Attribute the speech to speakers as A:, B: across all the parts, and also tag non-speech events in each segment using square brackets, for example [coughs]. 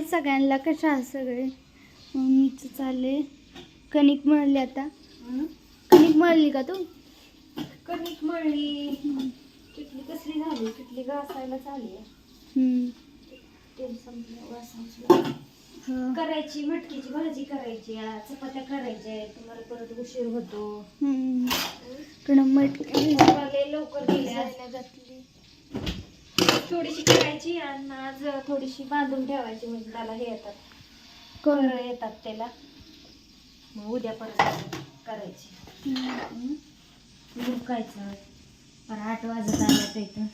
A: हाय सगळ्यांना कशा आहात सगळे? मम्मीचं चालले. कणिक मळली आता. कणिक मळली का तू?
B: कणिक मळली. किटली कसली झाली? किटली घासायला चालली. करायची मटकीची भाजी करायची चपात्या करायच्या तुम्हाला परत उशीर होतो.
A: मटकी
B: लवकर
A: घातली.
B: थोडीशी करायची आणि आज थोडीशी बांधून ठेवायची म्हणजे त्याला हे येतात. कर येतात त्याला. मग उद्या परत करायची. झुकायचं पर आठ वाजत आल्या तर इथं?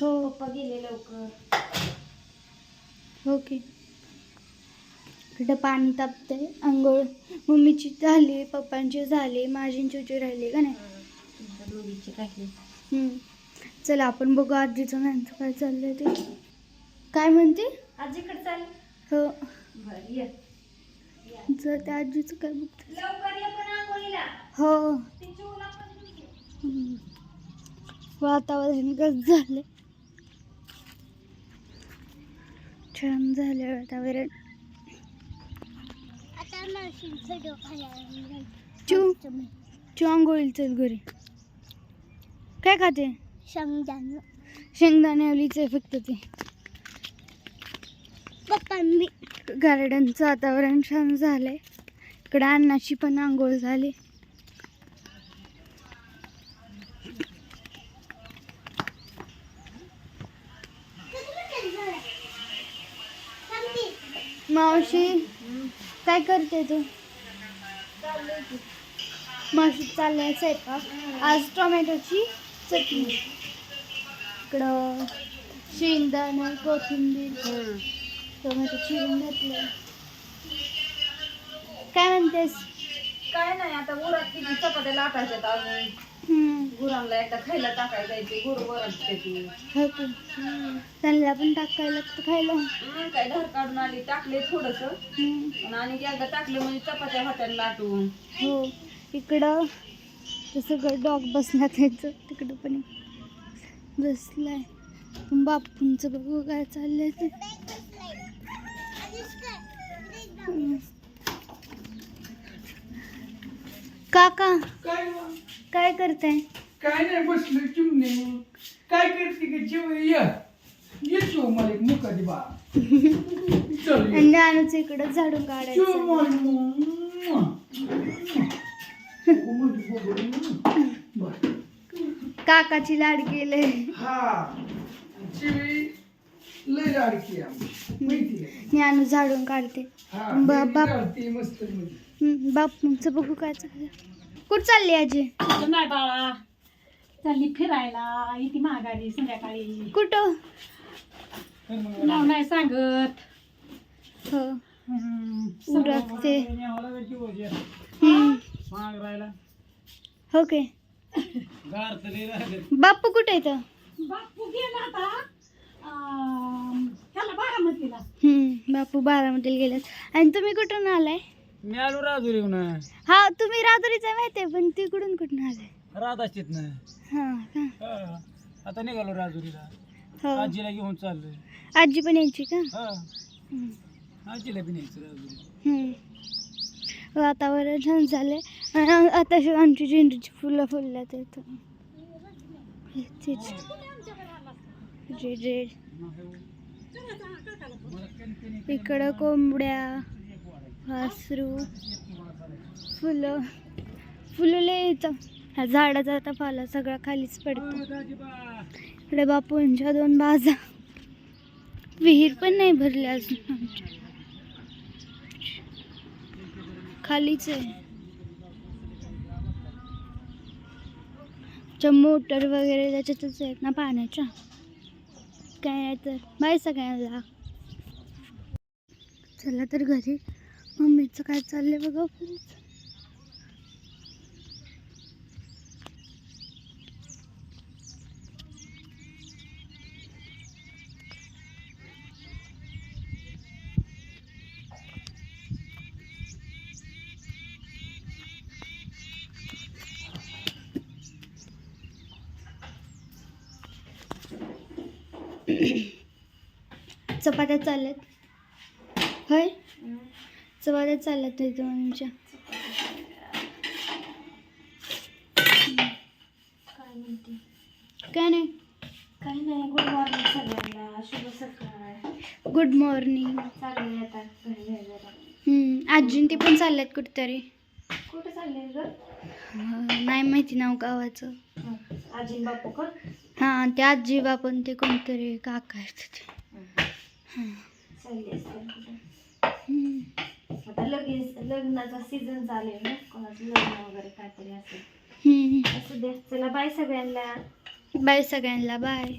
A: हो?
B: पप्पा गेले लवकर.
A: ओके इकडं पाणी तापते आंघोळ मम्मीची झाली पप्पांची झाली माझी चुची राहिली का नाही?
B: दोघीची
A: हम्म. चला आपण बघू आजीचं त्यांचं काय चाललंय ते. काय म्हणते?
B: आजीकडे चाल.
A: हो. जर त्या आजीचं काय बघते.
B: लवकर ये पण आंघोळीला.
A: हो. वातावरण कसं झालं छान झालं वातावरण. चू. चू आंघोळीला चल घरी. काय खाते?
C: शेंगदाणा.
A: शेंगदाण्यावलीच आहे फक्त ते.
C: पप्पा मी
A: गार्डनचं वातावरण छान झालंय. इकडे अन्नाची पण आंघोळ झाली. मावशी काय करते तू? मावशी चाललंय स्वयंपाक. आज टोमॅटोची चटणी. इकडं शेंगदाणे कोथिंबीर टोमॅटो चिरून घातलं. काय म्हणतेस?
B: काय नाही आता गुरात किती चपात्या लाटायच्यात अजून.
A: हम्म,
B: गुरांना एकदा खायला टाकायला जायचे गुरु वरटते ती.
A: हो की? त्यांना पण टाकायला लागतं खायला.
B: काय धार काढून आली टाकले थोडस.
A: हम्म,
B: आणि एकदा टाकले म्हणजे चपात्या होत्या लाटून.
A: हो इकडं ते सगळं डॉग बसण्यात त्याचं तिकडं पण बसलाय. बापूंचं बघू काय चाललंय ते. काका
D: काय
A: काय करताय?
D: काय नाही बसलो चिमणे. काय करते की चिव ये. ये चिव मला एक मुका दे बा. चल ये.
A: आणि ज्ञानूच इकडं झाडून
D: चिव
A: काढायचं. काकाची लाड केलंय.
D: हा चिवी लय लाडकी आहे आमची. माहिती आहे.
A: ज्ञानू झाडून काढते.
D: हा
A: बा-
D: मेहंदी
A: बाप.
D: काढते मस्त मध्ये
A: हम्म, बापूंचं बघू काय चाललं कुठं चालली आजी?
E: नाही बाळा. चालली फिरायला. इथे माघारी संध्याकाळी.
A: कुठं?
E: नाव नाही सांगत.
A: हो.
E: हम्म,
A: उरकते
E: राहिला
A: हम्म, हो बापू कुठे येतं
E: बापू गेला आता. अं, ह्याला बारामतीला.
A: हम्म, बापू बारामतीला गेलेत. आणि तुम्ही कुठून आलाय?
F: मी आलो राजुरी
A: हा तुम्ही रात्रीचा माहितीये पण तिकडून कुठून आलाय?
F: राधाचित ना
A: हा का?
F: आता निघालो राजुरीला.
A: हो.
F: आजीला घेऊन चाललोय.
A: आजी पण यायची का?
F: हा.
A: हम्म.
F: आजीला बी न्यायचं राजुरी
A: हम्म. वातावरण छान झाले आणि आता आमची झेंडूची फुलं फुलल्यात इथं जे जे. इकडं कोंबड्या वासरू फुलं. फुलं येतं ह्या झाडाचा आता पाला सगळा खालीच पडतो. इकडे बापूंच्या दोन बाजा. विहीर पण नाही भरली अजून आमच्या. खालीच आहे. च्या मोटर वगैरे त्याच्यातच आहेत ना पाण्याच्या? काय तर? बाय सगळ्यांना. चला तर घरी. मम्मीचं काय चाललंय बघा [coughs] चपात्या चालल्यात. होय? चपात्या चालल्यात तरी दोनच्या
B: काय
A: नाही.
B: गुड मॉर्निंग सगळ्यांना. शुभ सकाळ.
A: Good morning.
B: चालले आता
A: आजीन ते पण चालल्यात कुठेतरी.
B: कुठे चालले
A: नाही माहिती नाव गावाचं.
B: आजी बापू का?
A: हां ते आजी बापन ते कोणतरी काका आहेत ते. हां.
B: लगेच लग्नाचा सीझन चालू आहे ना कोणाचं लग्न वगैरे काहीतरी असेल. असू द्या चला बाय सगळ्यांना.
A: बाय सगळ्यांना बाय